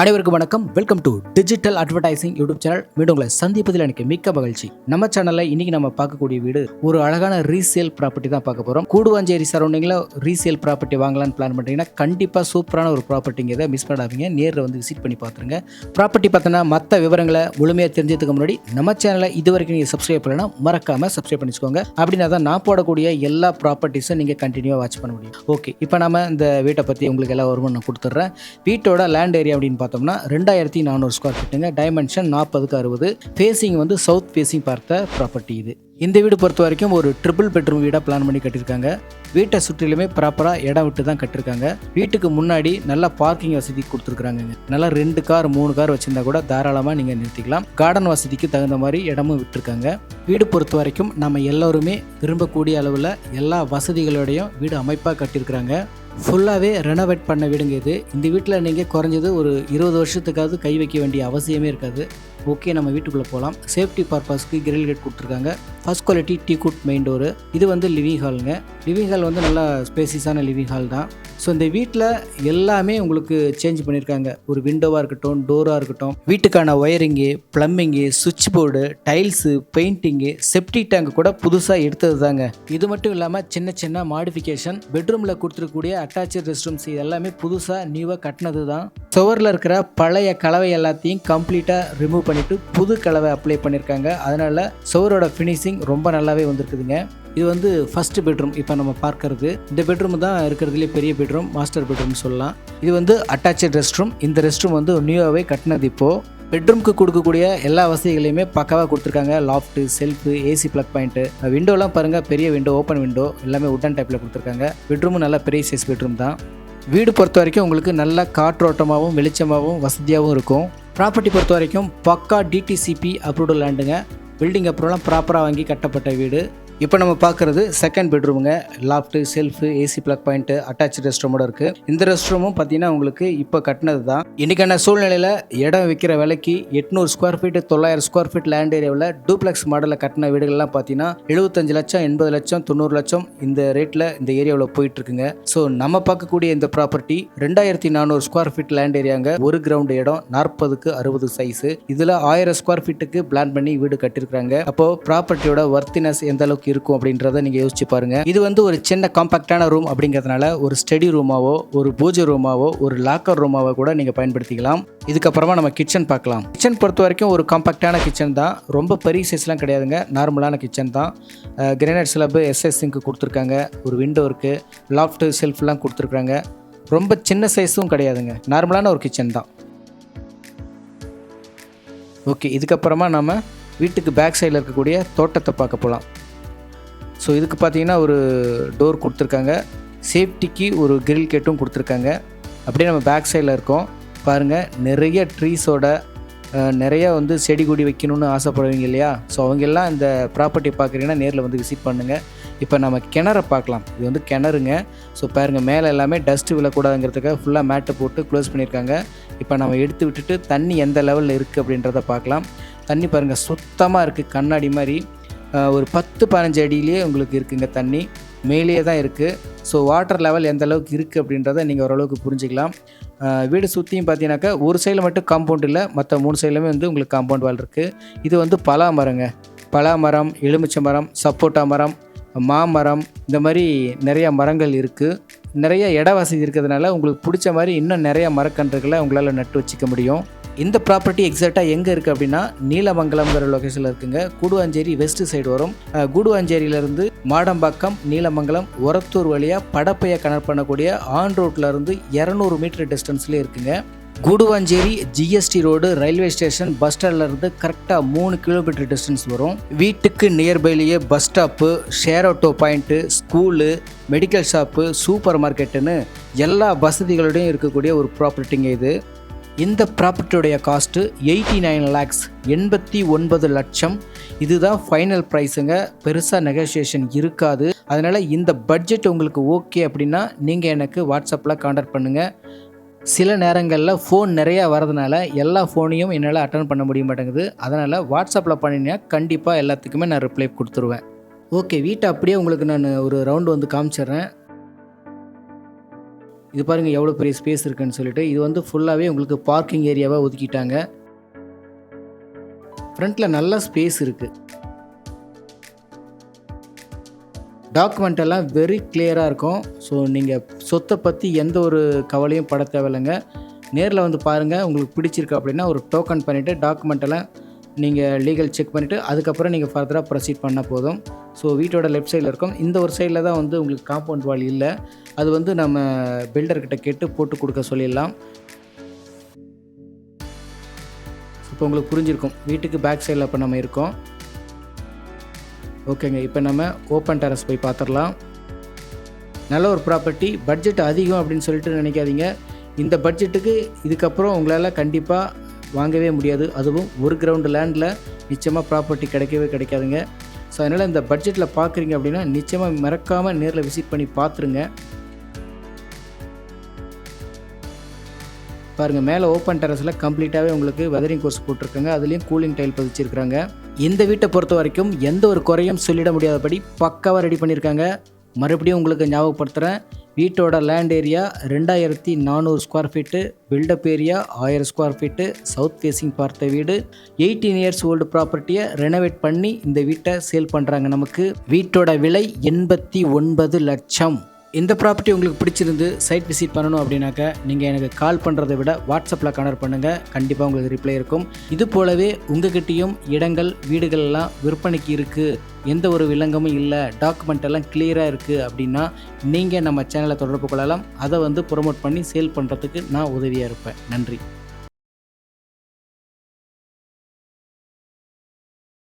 அனைவருக்கும் வணக்கம். Welcome to digital advertising YouTube channel மீண்டும் உங்களை சந்திப்பதில் எனக்கு மிக்க மகிழ்ச்சி. நம்ம சேனல்ல இன்னைக்கு நம்ம பார்க்கக்கூடிய வீடு ஒரு அழகான ரீசேல் ப்ராப்பர்ட்டி தான் பார்க்க போறோம். கூடுவாஞ்சேரி சரௌண்டிங்ல ரீசேல் ப்ராப்பர்ட்டி வாங்கலாம்னு பிளான் பண்றீங்கன்னா கண்டிப்பா சூப்பரான ஒரு ப்ராப்பர்ட்டிங்க இதை மிஸ் பண்ணாதீங்க. நேரில் வந்து விசிட் பண்ணி பார்த்துருங்க. ப்ராப்பர்ட்டி பார்த்தோன்னா மற்ற விவரங்களை முழுமையாக தெரிஞ்சதுக்கு முன்னாடி நம்ம சேனலை இது வரைக்கும் நீங்கள் சப்ஸ்கிரைப் பண்ணலாம் மறக்காம சப்ஸ்கிரைப் பண்ணிச்சுக்கோங்க. அப்படின்னா தான் நான் போடக்கூடிய எல்லா ப்ராப்பர்ட்டிஸும் நீங்கள் கண்டினியூவாக வாட்ச் பண்ண முடியும். ஓகே இப்போ நம்ம இந்த வீட்டை பற்றி உங்களுக்கு எல்லா வருமானம் நான் கொடுத்துட்றேன். வீட்டோட லேண்ட் ஏரியா அப்படின்னு பார்த்தோம்னா ரெண்டாயிரத்தி நானூறு ஸ்கொயர் ஃபீட்டுங்க டைமென்ஷன் நாற்பதுக்கு அறுபது. ஃபேஸிங் வந்து சவுத் ஃபேஸிங் பார்த்த ப்ராப்பர்ட்டி இது. இந்த வீடு பொறுத்த வரைக்கும் ஒரு ட்ரிபிள் பெட்ரூம் வீடாக பிளான் பண்ணி கட்டியிருக்காங்க. வீட்டை சுற்றிலுமே ப்ராப்பராக இடம் விட்டு தான் கட்டிருக்காங்க வீட்டுக்கு முன்னாடி நல்லா பார்க்கிங் வசதி கொடுத்துருக்குறாங்க நல்லா ரெண்டு கார் மூணு கார் வச்சிருந்தா கூட தாராளமாக நீங்கள் நிறுத்திக்கலாம். கார்டன் வசதிக்கு தகுந்த மாதிரி இடமும் விட்டுருக்காங்க. வீடு பொறுத்த வரைக்கும் நம்ம எல்லோருமே விரும்பக்கூடிய அளவில் எல்லா வசதிகளோடையும் வீடு அமைப்பாக கட்டியிருக்கிறாங்க. ஃபுல்லாகவே ரெனோவேட் பண்ண வீடுங்க இது. இந்த வீட்டில் நீங்கள் குறைஞ்சது ஒரு இருபது வருஷத்துக்காவது கை வைக்க வேண்டிய அவசியமே இருக்காது. ஓகே நம்ம வீட்டுக்குள்ளே போகலாம் சேஃப்டி பர்பஸ்க்கு கிரில் கேட் கொடுத்துருக்காங்க. First quality teak wood main door இது வந்து லிவிங் ஹாலுங்க லிவிங் ஹால் வந்து நல்லா ஸ்பேசியஸான லிவிங் ஹால் தான். ஸோ இந்த வீட்டில் எல்லாமே உங்களுக்கு சேஞ்ச் பண்ணியிருக்காங்க ஒரு விண்டோவாக இருக்கட்டும் டோராக இருக்கட்டும். வீட்டுக்கான ஒயரிங்கு ப்ளம்பிங்கு சுவிட்ச் board tiles painting septic tank கூட புதுசாக எடுத்தது தாங்க இது மட்டும் இல்லாமல் சின்ன சின்ன மாடிஃபிகேஷன் பெட்ரூமில் கொடுத்துருக்கக்கூடிய அட்டாச்சு ரெஸ்ட் ரூம்ஸ் இது எல்லாமே புதுசாக நியூவாக கட்டினது தான் சுவரில் இருக்கிற பழைய கலவை எல்லாத்தையும் கம்ப்ளீட்டாக ரிமூவ் பண்ணிவிட்டு புது கலவை அப்ளை பண்ணியிருக்காங்க அதனால் சுவரோட ஃபினிஷிங் ரொம்ப நல்லாவே வந்திருக்குதுங்க. இது வந்து ஃபஸ்ட்டு பெட்ரூம் இப்போ நம்ம பார்க்கறது இந்த பெட்ரூம் தான் இருக்கிறதுலே பெரிய பெட்ரூம் மாஸ்டர் பெட்ரூம் சொல்லலாம். இது வந்து அட்டாச்சு ரெஸ்ட் ரூம் இந்த ரெஸ்ட் ரூம் வந்து நியூவாகவே கட்டினது இப்போது பெட்ரூம்க்கு கொடுக்கக்கூடிய எல்லா வசதிகளையுமே பக்காவாக கொடுத்துருக்காங்க. Loft shelf AC plug point விண்டோலாம் பாருங்கள் பெரிய விண்டோ ஓப்பன் விண்டோ எல்லாமே உட்டன் டைப்பில் கொடுத்துருக்காங்க. பெட்ரூமும் நல்ல பெரிய சைஸ் பெட்ரூம் தான். வீடு பொறுத்த வரைக்கும் உங்களுக்கு நல்ல காற்றோட்டமாகவும் வெளிச்சமாகவும் வசதியாகவும் இருக்கும். ப்ராப்பர்ட்டி பொறுத்த வரைக்கும் பக்கா டிடிசிபி அப்ரூவ்டு லேண்டுங்க பில்டிங் அப்ரூவெலாம் ப்ராப்பராக வாங்கி கட்டப்பட்ட வீடு. இப்போ நம்ம பார்க்குறது second பெட்ரூமுங்க loft shelf AC plug point attach rest ரூமோட இருக்குது இந்த ரெஸ்ட் ரூமும் பார்த்தீங்கன்னா உங்களுக்கு இப்போ கட்டினது தான் இன்றைக்கான சூழ்நிலையில் இடம் விற்கிற விலைக்கு எட்நூறு ஸ்கொயர் ஃபீட்டு தொள்ளாயிரம் ஸ்கொயர் ஃபீட் லேண்ட் ஏரியாவில் டூப்ளெக்ஸ் மாடலில் கட்டின வீடுகள்லாம் பார்த்தீங்கன்னா எழுபத்தஞ்சு லட்சம் எண்பது லட்சம் தொண்ணூறு லட்சம் இந்த ரேட்டில் இந்த ஏரியாவில் போயிட்டு இருக்குங்க ஸோ நம்ம பார்க்கக்கூடிய இந்த ப்ராப்பர்ட்டி ரெண்டாயிரத்தி நானூறு ஸ்கொயர் ஃபீட் லேண்ட் ஏரியாங்க ஒரு கிரவுண்டு இடம் நாற்பதுக்கு அறுபது சைஸு இதில் ஆயிரம் ஸ்கொயர் ஃபீட்டுக்கு பிளான் பண்ணி வீடு கட்டியிருக்கிறாங்க. அப்போது ப்ராப்பர்ட்டியோட ஒர்த்தினஸ் எந்த அளவுக்கு இருக்கும் அப்படின்றத நீங்கள் யோசிச்சு பாருங்கள் இது வந்து ஒரு சின்ன காம்பாக்டான ரூம் அப்படிங்கிறதுனால ஒரு ஸ்டடி ரூமாவோ ஒரு பூஜை ரூமாவோ ஒரு லாக்கர் ரூமாவோ கூட நீங்கள் பயன்படுத்திக்கலாம். இதுக்கப்புறமா நம்ம கிச்சன் பார்க்கலாம். கிச்சன் பொறுத்த வரைக்கும் ஒரு காம்பாக்டான கிச்சன் தான். ரொம்ப பெரிய சைஸ்லாம் கிடையாதுங்க. நார்மலான கிச்சன் தான். கிரேனைட் ஸ்லப் எஸ்எஸ் சிங்க்கு கொடுத்துருக்காங்க. ஒரு விண்டோ இருக்குது லாஃப்ட்டு செல்ஃப்லாம் கொடுத்துருக்காங்க. ரொம்ப சின்ன சைஸும் கிடையாதுங்க. நார்மலான ஒரு கிச்சன் தான். ஓகே இதுக்கப்புறமா நம்ம வீட்டுக்கு பேக் சைடில் இருக்கக்கூடிய தோட்டத்தை பார்க்க போகலாம் ஸோ இதுக்கு பார்த்தீங்கன்னா ஒரு டோர் கொடுத்துருக்காங்க. சேஃப்டிக்கு ஒரு கிரில் கேட்டும் கொடுத்துருக்காங்க. அப்படியே நம்ம பேக் சைடில் இருக்கோம். பாருங்கள் நிறைய ட்ரீஸோட நிறைய வந்து செடி கொடி வைக்கணும்னு ஆசைப்படுவீங்க இல்லையா? ஸோ அவங்கெல்லாம் இந்த ப்ராப்பர்ட்டி பார்க்குறீங்கன்னா நேரில் வந்து விசிட் பண்ணுங்கள் இப்போ நம்ம கிணறை பார்க்கலாம். இது வந்து கிணறுங்க. ஸோ பாருங்கள் மேலே எல்லாமே டஸ்ட்டு விழக்கூடாதுங்கிறதுக்காக ஃபுல்லாக மேட்டை போட்டு க்ளோஸ் பண்ணியிருக்காங்க. இப்போ நம்ம எடுத்து விட்டுட்டு தண்ணி எந்த லெவலில் இருக்குது அப்படின்றத பார்க்கலாம். தண்ணி பாருங்கள் சுத்தமாக இருக்குது கண்ணாடி மாதிரி. ஒரு பத்து பதினஞ்சு அடியிலேயே உங்களுக்கு இருக்குங்க தண்ணி. மேலேயே தான் இருக்குது ஸோ வாட்டர் லெவல் எந்த அளவுக்கு இருக்குது அப்படின்றத நீங்கள் ஓரளவுக்கு புரிஞ்சுக்கலாம். வீடு சுற்றியும் பார்த்தீங்கன்னாக்கா ஒரு சைடில் மட்டும் காம்பவுண்ட் இல்லை மற்ற மூணு சைட்லையுமே வந்து உங்களுக்கு காம்பவுண்ட் வால் இருக்குது இது வந்து பலா மரங்க பலா மரம் எலுமிச்சை மரம் சப்போட்டா மரம் மாமரம் இந்த மாதிரி நிறைய மரங்கள் இருக்குது நிறைய இட வசதி இருக்கிறதுனால உங்களுக்கு பிடிச்ச மாதிரி இன்னும் நிறைய மரக்கன்றுகளை உங்களால் நட்டு வச்சுக்க முடியும். இந்த ப்ராப்பர்ட்டி எக்ஸாக்டாக எங்கே இருக்குது அப்படின்னா நீலமங்கலம்ங்கிற லொக்கேஷனில் இருக்குங்க. கூடுவாஞ்சேரி வெஸ்ட் சைடு வரும். கூடுவாஞ்சேரியிலேருந்து மாடம்பாக்கம் நீலமங்கலம் உரத்தூர் வழியாக படப்பையை கனெக்ட் பண்ணக்கூடிய ஆன் ரோட்டில் இருந்து இரநூறு மீட்டர் டிஸ்டன்ஸ்லேயே இருக்குங்க. Guduvanchery GST road railway station bus ஸ்டாண்ட்லேருந்து கரெக்டாக மூணு கிலோமீட்டர் டிஸ்டன்ஸ் வரும். வீட்டுக்கு நியர்பைலேயே bus stop share auto point school medical shop super மார்க்கெட்டுன்னு எல்லா வசதிகளோடையும் இருக்கக்கூடிய ஒரு ப்ராப்பர்ட்டிங்க இது. இந்த ப்ராப்பர்ட்டியோடைய காஸ்ட்டு எயிட்டி நைன் லேக்ஸ் எண்பத்தி ஒன்பது லட்சம். இதுதான் ஃபைனல் ப்ரைஸுங்க பெருசாக நெகோசியேஷன் இருக்காது. அதனால் இந்த பட்ஜெட் உங்களுக்கு ஓகே அப்படின்னா நீங்கள் எனக்கு வாட்ஸ்அப்பில் காண்டாக்ட் பண்ணுங்கள் சில நேரங்களில் ஃபோன் நிறையா வரதுனால எல்லா ஃபோனையும் என்னால் அட்டன் பண்ண முடிய மாட்டேங்குது. அதனால் வாட்ஸ்அப்பில் பண்ணினா கண்டிப்பாக எல்லாத்துக்குமே நான் ரிப்ளை கொடுத்துருவேன். ஓகே வீட்டை அப்படியே உங்களுக்கு நான் ஒரு ரவுண்டு வந்து காமிச்சிடுறேன். இது பாருங்கள் எவ்வளோ பெரிய ஸ்பேஸ் இருக்குன்னு சொல்லிட்டு இது வந்து ஃபுல்லாகவே உங்களுக்கு பார்க்கிங் ஏரியாவாக ஒதுக்கிட்டாங்க. ஃப்ரண்ட்டில் நல்ல ஸ்பேஸ் இருக்குது டாக்குமெண்ட் எல்லாம் வெரி கிளியராக இருக்கும். ஸோ நீங்கள் சொத்தை பற்றி எந்த ஒரு கவலையும் பட தேவையில்லைங்க. நேரில் வந்து பாருங்கள் உங்களுக்கு பிடிச்சிருக்கு அப்படின்னா ஒரு டோக்கன் பண்ணிவிட்டு டாக்குமெண்ட் எல்லாம் நீங்கள் லீகல் செக் பண்ணிவிட்டு அதுக்கப்புறம் நீங்கள் ஃபர்தராக ப்ரொசீட் பண்ணால் போதும். ஸோ வீட்டோட லெஃப்ட் சைடில் இருக்கும். இந்த ஒரு சைடில் தான் வந்து உங்களுக்கு காம்பவுண்ட் வால் இல்லை. அது வந்து நம்ம பில்டர்கிட்ட கேட்டு போட்டு கொடுக்க சொல்லிடலாம். இப்போ உங்களுக்கு புரிஞ்சிருக்கும். வீட்டுக்கு பேக் சைடில் இப்போ நம்ம இருக்கோம். ஓகேங்க இப்போ நம்ம ஓப்பன் டெரஸ் போய் பார்த்துடலாம் நல்ல ஒரு ப்ராப்பர்ட்டி பட்ஜெட் அதிகம் அப்படின்னு சொல்லிட்டு நினைக்காதீங்க. இந்த பட்ஜெட்டுக்கு இதுக்கப்புறம் உங்களால் கண்டிப்பாக வாங்கவே முடியாது. அதுவும் ஒரு கிரவுண்டு லேண்டில் நிச்சயமாக ப்ராப்பர்ட்டி கிடைக்கவே கிடைக்காதுங்க. ஸோ அதனால் இந்த பட்ஜெட்டில் பார்க்குறீங்க அப்படின்னா நிச்சயமாக மறக்காமல் நேரில் விசிட் பண்ணி பார்த்துருங்க பாருங்கள் மேலே ஓப்பன் டெரஸில் கம்ப்ளீட்டாகவே உங்களுக்கு வெதரிங் கோர்ஸ் போட்டிருக்காங்க. அதுலேயும் கூலிங் டைல் பதிச்சிருக்காங்க. இந்த வீட்டை பொறுத்த வரைக்கும் எந்த ஒரு குறையும் சொல்லிட முடியாதபடி பக்காவாக ரெடி பண்ணியிருக்காங்க மறுபடியும் உங்களுக்கு ஞாபகப்படுத்துகிறேன் வீட்டோட லேண்ட் ஏரியா ரெண்டாயிரத்தி நானூறு square feet built up area ஆயிரம் ஸ்கொயர் ஃபீட்டு சவுத் ஃபேஸிங் பார்த்த வீடு. எயிட்டீன் இயர்ஸ் ஓல்டு ப்ராப்பர்ட்டியை ரெனோவேட் பண்ணி இந்த வீட்டை சேல் பண்ணுறாங்க நமக்கு. வீட்டோட விலை எண்பத்தி ஒன்பது லட்சம். இந்த ப்ராப்பர்ட்டி உங்களுக்கு பிடிச்சிருந்து சைட் விசிட் பண்ணணும் அப்படின்னாக்கா நீங்கள் எனக்கு கால் பண்ணுறதை விட வாட்ஸ்அப்பில் கனெக்ட் பண்ணுங்கள் கண்டிப்பாக உங்களுக்கு ரிப்ளை இருக்கும். இது போலவே உங்ககிட்டயும் இடங்கள் வீடுகள் எல்லாம் விற்பனைக்கு இருக்குது எந்த ஒரு விலங்கமும் இல்லை. டாக்குமெண்ட் எல்லாம் கிளியராக இருக்குது அப்படின்னா நீங்கள் நம்ம சேனலை தொடர்பு கொள்ளலாம். அதை வந்து ப்ரொமோட் பண்ணி சேல் பண்ணுறதுக்கு நான் உதவியாக இருப்பேன். நன்றி.